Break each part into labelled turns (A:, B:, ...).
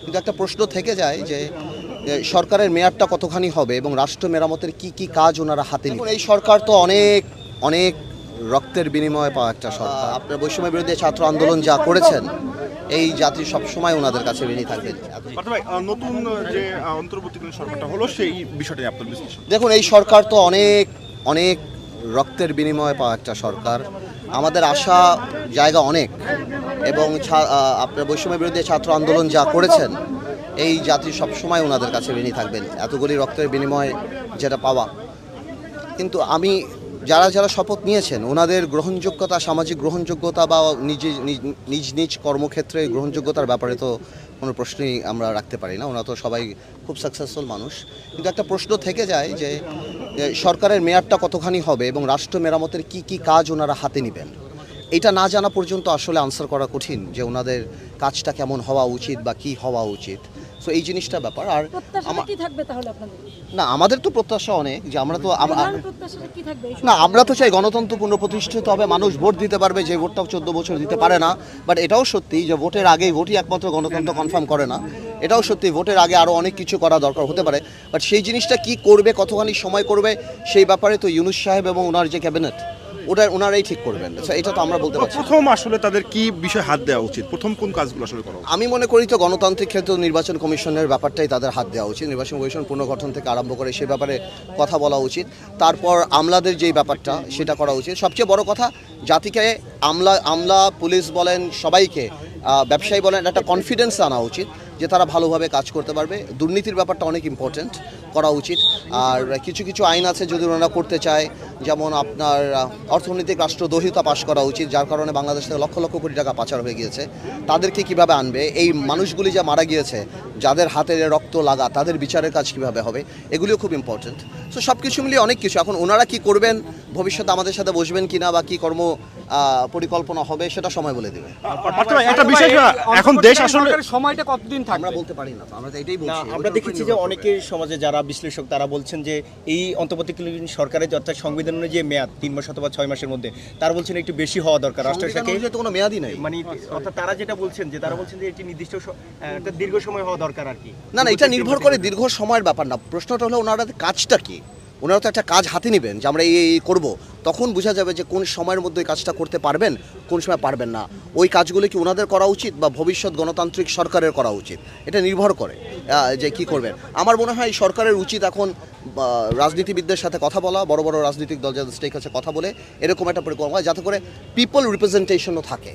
A: কিন্তু একটা প্রশ্ন থেকে যায় যে সরকারের মেয়াদটা কতখানি হবে এবং রাষ্ট্র মেরামতের কি কি কাজ ওনারা হাতে নিন এই সরকার তো অনেক অনেক রক্তের বিনিময়ে পাওয়া একটা সরকার। আপনার বৈষম্য বিরুদ্ধে ছাত্র আন্দোলন যা করেছেন এই জাতি সবসময় ওনাদের কাছে ঋণী
B: আহ, নতুন যে অন্তর্বর্তীকালীন সরকারটা হলো সেই বিষয়টা নিয়ে আপনার বিশ্লেষণ।
A: দেখুন এই সরকার তো অনেক অনেক রক্তের বিনিময়ে পাওয়া একটা সরকার। আমাদের আশা জায়গা অনেক। এবং আপনার বৈষম্য বিরুদ্ধে ছাত্র আন্দোলন যা করেছেন, এই জাতি সবসময় ওনাদের কাছে ঋণী থাকবেন। এতগুলি রক্তের বিনিময়ে যেটা পাওয়া। কিন্তু আমি, যারা যারা শপথ নিয়েছেন, ওনাদের গ্রহণযোগ্যতা, সামাজিক গ্রহণযোগ্যতা বা নিজ- নিজ নিজ কর্মক্ষেত্রে গ্রহণযোগ্যতার ব্যাপারে তো কোনো প্রশ্নই আমরা রাখতে পারি না। ওনারা তো সবাই খুব সাকসেসফুল মানুষ। কিন্তু একটা প্রশ্ন থেকে যায় যে সরকারের মেয়াদটা কতখানি হবে এবং রাষ্ট্র মেরামতের কি কি কাজ ওনারা হাতে নেবেন? এটা না জানা পর্যন্ত আসলে আনসার করা কঠিন যে ওনাদের কাজটা কেমন হওয়া উচিত বা কি হওয়া উচিত। সো এই জিনিসটা ব্যাপার। আর
C: কি থাকবে তাহলে আপনাদের?
A: না আমাদের তো প্রত্যাশা অনেক যে আমরা তো না আমরা তো চাই গণতন্ত্র পুনঃপ্রতিষ্ঠিত হবে মানুষ ভোট দিতে পারবে যে ভোটটাও চোদ্দ বছর দিতে পারে না। বাট এটাও সত্যি যে ভোটের আগেই ভোটই একমাত্র গণতন্ত্র কনফার্ম করে না। এটাও সত্যি ভোটের আগে আরও অনেক কিছু করা দরকার হতে পারে। বাট সেই জিনিসটা কি করবে কতখানি সময় করবে সেই ব্যাপারে তো ইউনুস সাহেব এবং ওনার যে ক্যাবিনেট ওটা ওনারাই ঠিক করবেন। So এটা তো আমরা বলতে পারছি
B: প্রথম আসলে তাদের কি বিষয় হাত দেওয়া উচিত? প্রথম কোন কাজগুলো আসলে করা
A: আমি মনে করি তো গণতান্ত্রিক ক্ষেত্রে নির্বাচন কমিশনের ব্যাপারটাই তাদের হাত দেওয়া উচিত। নির্বাচন কমিশন পুনর্গঠন থেকে আরম্ভ করে সে ব্যাপারে কথা বলা উচিত। তারপর আমলাদের যেই ব্যাপারটা সেটা করা উচিত। সবচেয়ে বড় কথা জাতিকে আমলা আমলা পুলিশ বলেন সবাইকে ব্যবসায়ী বলেন, একটা কনফিডেন্স আনা উচিত যে তারা ভালোভাবে কাজ করতে পারবে। দুর্নীতির ব্যাপারটা অনেক ইম্পর্ট্যান্ট করা উচিত। আর কিছু কিছু আইন আছে যদি ওনারা করতে চায়, যেমন আপনার অর্থনৈতিক রাষ্ট্রদ্রোহিতা পাশ করা উচিত, যার কারণে বাংলাদেশ থেকে লক্ষ লক্ষ কোটি টাকা পাচার হয়ে গিয়েছে। তাদেরকে কীভাবে আনবে? এই মানুষগুলি যা মারা গিয়েছে, যাদের হাতে রক্ত লাগা, তাদের বিচারের কাজ কীভাবে হবে? এগুলিও খুব ইম্পর্ট্যান্ট সো সব কিছু মিলিয়ে অনেক কিছু। এখন ওনারা কি করবেন? ভবিষ্যতে আমাদের সাথে বসবেন কিনা বা কি কর্ম পরিকল্পনা হবে সেটা সময় বলে দেবে।
B: একটা বিষয় এখন দেশ আসলে
D: সরকারের সময়টা কতদিন থাকবে?
A: আমরা বলতে পারি না আমরা তো এটাই বলছি
E: আমরা দেখেছি যে। অনেকের সমাজে যারা বিশ্লেষক তারা বলছেন যে এই অন্তর্বর্তীকালীন সরকারের অর্থাৎ সংবিধান অনুযায়ী মেয়াদ তিন মাস অথবা ছয় মাসের মধ্যে তারা বলছেন একটু বেশি হওয়া দরকার রাষ্ট্রের সাথে
A: তো কোনো মেয়াদই নেই।
E: মানে অর্থাৎ তারা যেটা বলছেন যে তারা বলছেন যে এটি নির্দিষ্ট একটা দীর্ঘ সময় হওয়া দরকার আর কি।
A: না না এটা নির্ভর করে দীর্ঘ সময়ের ব্যাপার না। প্রশ্নটা হলো ওনারা কাজটা কি? ওনারা তো একটা কাজ হাতে নেবেন যে আমরা এই করব। তখন বোঝা যাবে যে কোন সময়ের মধ্যে কাজটা করতে পারবেন, কোন সময় পারবেন না। ওই কাজগুলো কি ওনাদের করা উচিত বা ভবিষ্যৎ গণতান্ত্রিক সরকারের করা উচিত? এটা নির্ভর করে যে কি করবেন। আমার মনে হয় সরকারের উচিত এখন রাজনীতিবিদদের সাথে কথা বলা, বড় বড় রাজনৈতিক দল যাদের স্টেক আছে কথা বলে, এরকম একটা পরিকল্পনা, যাতে করে পিপল রিপ্রেজেন্টেশনও থাকে।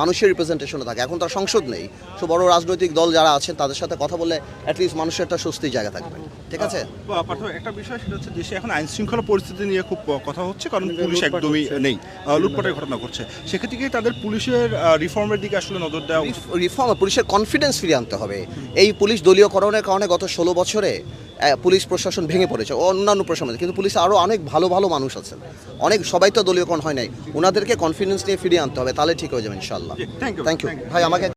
A: মানুষের রিপ্রেজেন্টেশনও থাকে। এখন তার সংসদ নেই। সো বড় রাজনৈতিক দল যারা আছেন তাদের সাথে কথা বলে অ্যাটলিস্ট মানুষের একটা স্বস্তির জায়গা থাকবে। ঠিক আছে?
B: পার্থ একটা বিষয় সেটা হচ্ছে দেশে এখন আইন শৃঙ্খলা পরিস্থিতি নিয়ে খুব কথা হচ্ছে কারণ পুলিশ একদমই নেই। লুটপাটের ঘটনা ঘটছে। সেক্ষেত্রে কি তাদের পুলিশের রিফর্মের দিকে আসলে নজর দেওয়া
A: রিফর্ম পুলিশের কনফিডেন্স ফিরিয়ে আনতে হবে। এই পুলিশ দলীয়করণের কারণে গত ষোলো বছরে পুলিশ প্রশাসন ভেঙে পড়েছে অন্যান্য প্রশাসন কিন্তু পুলিশে আরও অনেক ভালো ভালো মানুষ আছেন। অনেক সবাই তো দলীয়করণ হয় নাই। ওনাদেরকে কনফিডেন্স নিয়ে ফিরিয়ে আনতে হবে তাহলে ঠিক হয়ে যাবে ইনশাল্লাহ থ্যাংক ইউ ভাই আমাকে